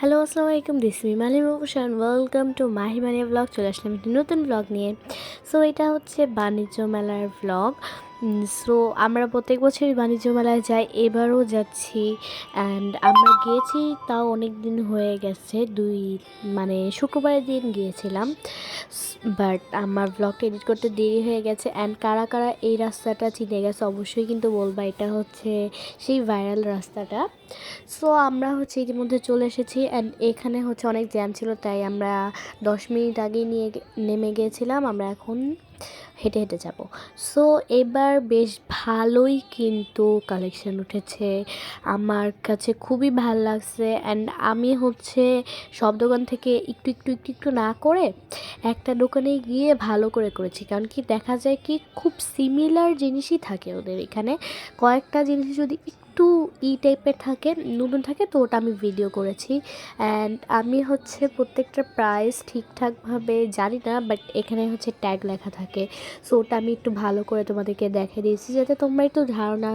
Hello আসসালামু আলাইকুম this me Malim Bhushan welcome to Mahi money blog চলে আসলাম একটি নতুন ব্লগ নিয়ে। সো এটা হচ্ছে বাণিজ্য মেলার ব্লগ সো আমরা প্রত্যেক বছরই বাণিজ্য মেলায় যাই, এবারও যাচ্ছি অ্যান্ড আমরা গিয়েছি তাও অনেক দিন হয়ে গেছে, দুই মানে শুক্রবারের দিন গিয়েছিলাম বাট আমার ব্লগটা এডিট করতে দেরি হয়ে গেছে অ্যান্ড কারা কারা এই রাস্তাটা চিনে গেছে অবশ্যই কিন্তু বলবা, এটা হচ্ছে সেই ভাইরাল রাস্তাটা। সো আমরা হচ্ছে ইতিমধ্যে চলে এসেছি অ্যান্ড এখানে হচ্ছে অনেক জ্যাম ছিল, তাই আমরা দশ মিনিট আগে নিয়ে নেমে গিয়েছিলাম আমরা এখন হেঁটে হেঁটে যাব। সো এবার বেশ ভালোই কিন্তু কালেকশন উঠেছে। আমার কাছে খুবই ভালো লাগছে অ্যান্ড আমি হচ্ছে সব দোকান থেকে একটু একটু একটু একটু না করে একটা দোকানে গিয়ে ভালো করে করেছি। কারণ কি, দেখা যায় কি, খুব সিমিলার জিনিসই থাকে ওদের এখানে। কয়েকটা জিনিস যদি ই টাইপের থাকে নতুন থাকে, তো ওটা আমি ভিডিও করেছি। অ্যান্ড আমি হচ্ছে প্রত্যেকটা প্রাইস ঠিকঠাকভাবে জানি না বাট এখানে হচ্ছে ট্যাগ লেখা থাকে। সো ওটা আমি একটু ভালো করে তোমাদেরকে দেখে দিয়েছি, যাতে তোমরা একটু ধারণা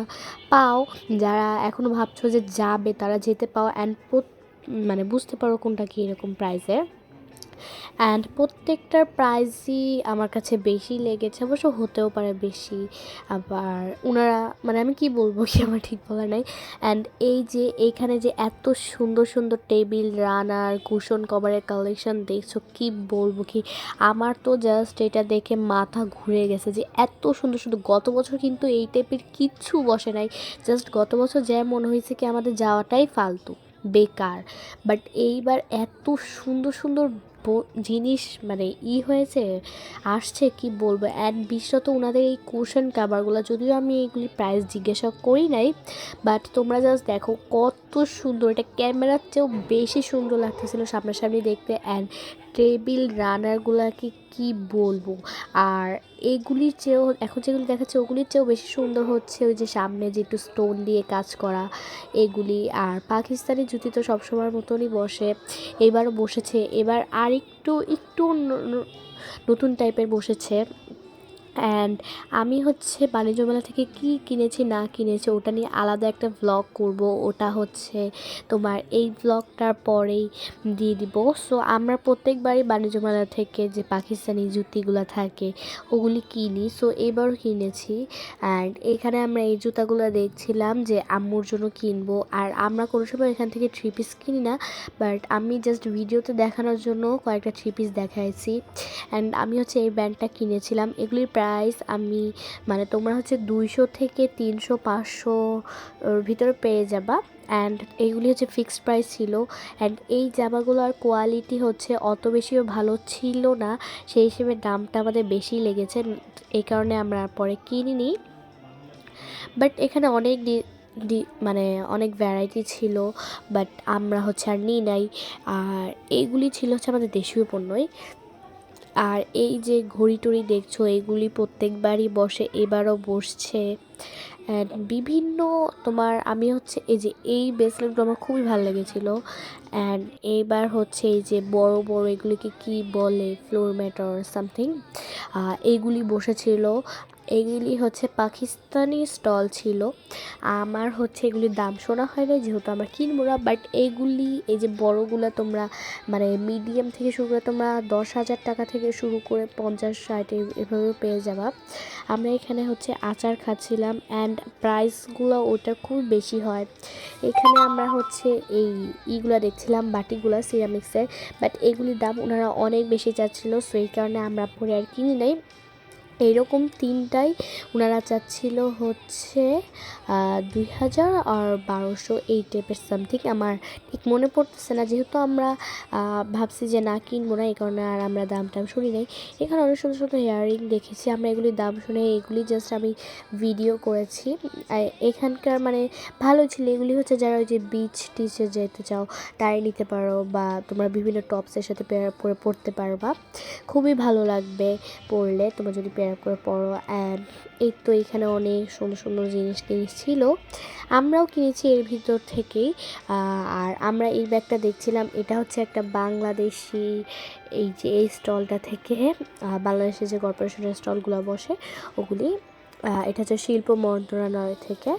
পাও। যারা এখনও ভাবছ যে যাবে, তারা যেতে পাও অ্যান্ড মানে বুঝতে পারো কোনটা কী এরকম প্রাইসের অ্যান্ড প্রত্যেকটার প্রাইসই আমার কাছে বেশি লেগেছে, অবশ্য হতেও পারে বেশি। আবার ওনারা মানে আমি কি বলব কি আমার ঠিক বলা নাই। অ্যান্ড এই যে এইখানে যে এত সুন্দর সুন্দর টেবিল রানার কুশন কভারের কালেকশন দেখছ, কি বলব কি? আমার তো জাস্ট এটা দেখে মাথা ঘুরে গেছে যে এত সুন্দর সুন্দর। গত বছর কিন্তু এই টাইপের কিচ্ছু বসে নাই। জাস্ট গত বছর যা মনে হয়েছে কি আমাদের যাওয়াটাই ফালতু, বেকার। বাট এইবার এত সুন্দর সুন্দর জিনিস মানে ই হয়েছে, আসছে, কি বলব? অ্যান্ড বিশেষত ওনাদের এই কুশন কাভারগুলো যদিও আমি এইগুলি প্রাইস জিজ্ঞাসা করি নাই বাট তোমরা জাস্ট দেখো কত সুন্দর। এটা ক্যামেরার চেয়েও বেশি সুন্দর লাগতেছিল সামনাসামনি দেখতে। অ্যান্ড টেবিল রানারগুলোকে কি বলব? আর এগুলির চেয়েও, এখন যেগুলি দেখাচ্ছে ওগুলির চেয়েও বেশি সুন্দর হচ্ছে ওই যে সামনে যে একটু স্টোন দিয়ে কাজ করা এগুলি। আর পাকিস্তানি জুতি তো সবসময়ের মতনই বসে। এবারও বসেছে। এবার আর একটু একটু নতুন টাইপের বসেছে। অ্যান্ড আমি হচ্ছে বাণিজ্য মেলা থেকে কি কিনেছি, না কিনেছি, ওটা নিয়ে আলাদা একটা ভ্লগ করব। ওটা হচ্ছে তোমার এই ভ্লগটার পরেই দিয়ে দিব। সো আমরা প্রত্যেকবারই বাণিজ্য মেলা থেকে যে পাকিস্তানি জুতিগুলো থাকে, ওগুলি কিনি। সো এবারও কিনেছি। অ্যান্ড এখানে আমরা এই জুতাগুলো দেখছিলাম যে আম্মুর জন্য কিনবো। আর আমরা কোনো সময় এখান থেকে থ্রি পিস কিনি না বাট আমি জাস্ট ভিডিওতে দেখানোর জন্য কয়েকটা থ্রি পিস দেখাইছি। অ্যান্ড আমি হচ্ছে এই ব্যান্ডটা কিনেছিলাম। এগুলির প্রাইস আমি মানে তোমরা হচ্ছে দুইশো থেকে তিনশো, পাঁচশো ভিতরে পেয়ে যাবা। অ্যান্ড এইগুলি হচ্ছে ফিক্সড প্রাইস ছিল। অ্যান্ড এই জামাগুলোর কোয়ালিটি হচ্ছে অত বেশিও ভালো ছিল না, সেই হিসেবে দামটা আমাদের বেশি লেগেছে। এই কারণে আমরা পরে কিনিনি। বাট এখানে অনেক ডি- মানে অনেক ভ্যারাইটি ছিল বাট আমরা হচ্ছে আর নিই নাই। আর এইগুলি ছিল হচ্ছে আমাদের দেশীয় পণ্যই। আর এই যে ঘড়ি টড়ি দেখছ, এগুলি প্রত্যেকবারই বসে, এবারও বসছে। অ্যান্ড বিভিন্ন তোমার, আমি হচ্ছে এই যে এই ব্রেসলেটগুলো আমার খুবই ভালো লেগেছিলো। অ্যান্ড এইবার হচ্ছে এই যে বড় বড় এগুলিকে কি বলে ফ্লোর ম্যাটার সামথিং এইগুলি বসেছিল। এগুলি হচ্ছে পাকিস্তানি স্টল ছিল। আমার হচ্ছে এগুলির দাম শোনা হয় না যেহেতু আমরা কিনবো না বাট এইগুলি এই যে বড়গুলো তোমরা মানে মিডিয়াম থেকে শুরু করে তোমরা দশ হাজার টাকা থেকে শুরু করে পঞ্চাশ, ষাট, এ- এভাবেও পেয়ে যাবা। আমরা এখানে হচ্ছে আচার খাচ্ছিলাম অ্যান্ড প্রাইসগুলো ওটা খুব বেশি হয়। এখানে আমরা হচ্ছে এই ইগুলো দেখছিলাম, বাটিগুলো সিরামিক্সের বাট এগুলির দাম ওনারা অনেক বেশি চাচ্ছিল সো এই কারণে আমরা পরে আর কিনি নাই। এইরকম তিনটাই ওনারা চাচ্ছিল হচ্ছে দুই হাজার আর বারোশো এই টাইপের সামথিং আমার ঠিক মনে পড়তেছে না, যেহেতু আমরা ভাবছি যে না কিনবো না, এই কারণে আর আমরা দাম টাম শুনি নাই। এখানে অনেক সুন্দর সুন্দর ইয়াররিং দেখেছি, আমরা এগুলির দাম শুনে এগুলি জাস্ট আমি ভিডিও করেছি। এখানকার মানে ভালো ছিল, এগুলি হচ্ছে যারা ওই যে বিচ টিচে যেতে চাও তাই নিতে পারো বা তোমরা বিভিন্ন টপসের সাথে পেয়ার করে পড়তে পারবা। খুবই ভালো লাগবে পরলে তোমরা যদি করে পড়ো অ্যান্ড এই তো এখানে অনেক সুন্দর সুন্দর জিনিস টিনিস ছিল আমরাও কিনেছি এর ভিতর থেকেই আর আমরা এই ব্যাগটা দেখছিলাম এটা হচ্ছে একটা বাংলাদেশি এই যে এই স্টলটা থেকে আহ, বাংলাদেশের যে কর্পোরেশনের স্টলগুলো বসে ওগুলি এটা হচ্ছে শিল্প মন্ত্রণালয় থেকে।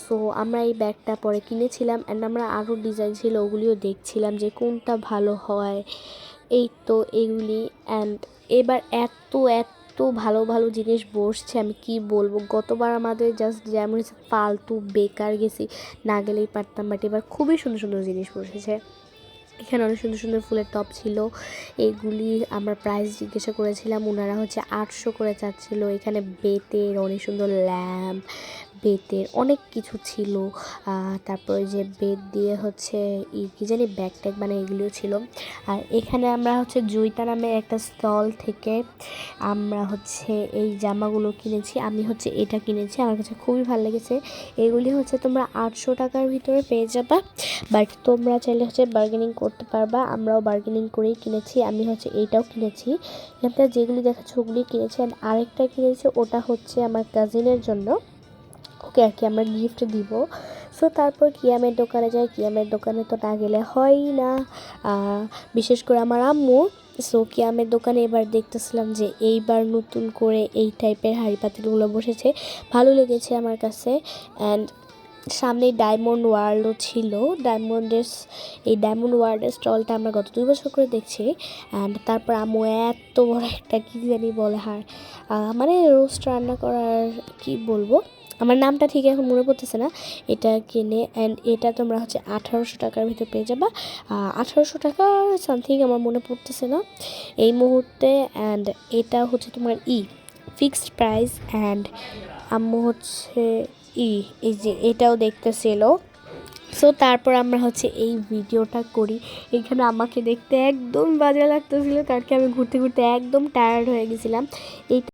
সো আমরা এই ব্যাগটা পরে কিনেছিলাম অ্যান্ড আমরা আরও ডিজাইন ছিল ওগুলিও দেখছিলাম যে কোনটা ভালো হয়। এই তো এগুলি অ্যান্ড এবার এত এত ভালো ভালো জিনিস বসছে, আমি কি বলব? গতবার আমাদের জাস্ট যেমন ফালতু বেকার গেছি, না গেলেই পারতাম বাট এবার খুবই সুন্দর সুন্দর জিনিস বসেছে। এখানে অনেক সুন্দর সুন্দর ফুলের টপ ছিল, এগুলি আমরা প্রাইস জিজ্ঞাসা করেছিলাম ওনারা হচ্ছে আটশো করে চাচ্ছিল, এখানে বেতের অনেক সুন্দর ল্যাম্প, বেতের অনেক কিছু ছিল তারপরে যে বেত দিয়ে হচ্ছে ই, কী জানি ব্যাগ ট্যাগ মানে এগুলিও ছিল। আর এখানে আমরা হচ্ছে জুইতা নামে একটা স্টল থেকে আমরা হচ্ছে এই জামাগুলো কিনেছি, আমি হচ্ছে এটা কিনেছি, আমার কাছে খুবই ভালো লেগেছে। এগুলি হচ্ছে তোমরা আটশো টাকার ভিতরে পেয়ে যাবা, বাট তোমরা চাইলে হচ্ছে বার্গেনিং করতে পারবা। আমরাও বার্গেনিং করেই কিনেছি, আমি হচ্ছে এইটাও কিনেছি। এখানটা যেগুলি দেখাচ্ছে ওগুলি কিনেছি আর আরেকটা কিনেছি, ওটা হচ্ছে আমার কাজিনের জন্য। ওকে আর কি আমরা গিফট দিব। সো তারপর কিয়ামের দোকানে যাই, কিয়ামের দোকানে তো না গেলে হয়ই না। বিশেষ করে আমার আম্মু। সো কি কিয়ামের দোকানে এবার দেখতেছিলাম যে এইবার নতুন করে এই টাইপের হাঁড়ি পাতিলগুলো বসেছে। ভালো লেগেছে আমার কাছে। অ্যান্ড সামনে ডায়মন্ড ওয়ার্ল্ডও ছিল। ডায়মন্ডের এই ডায়মন্ড ওয়ার্ল্ডের স্টলটা আমরা গত দুই বছর করে দেখছি। অ্যান্ড তারপর আম্মু এত বড় একটা কী জানি বলে হার মানে রোস্ট রান্না করার কি বলব? আমার নামটা ঠিক এখন মনে পড়তেছে না। এটা কিনে অ্যান্ড এটা তোমরা হচ্ছে আঠারোশো টাকার ভিতরে পেয়ে যাবা। আঠারোশো টাকা সামথিং আমার মনে পড়তেছে না। এই মুহূর্তে অ্যান্ড এটা হচ্ছে তোমার ই ফিক্সড প্রাইস অ্যান্ড আম্মু হচ্ছে ই এই যে এটাও দেখতেছিল। সো তারপর আমরা হচ্ছে এই ভিডিওটা করি। এখানে আমাকে দেখতে একদম বাজে লাগতেছিল তার কি আমি ঘুরতে ঘুরতে একদম টায়ার্ড হয়ে গেছিলাম। এই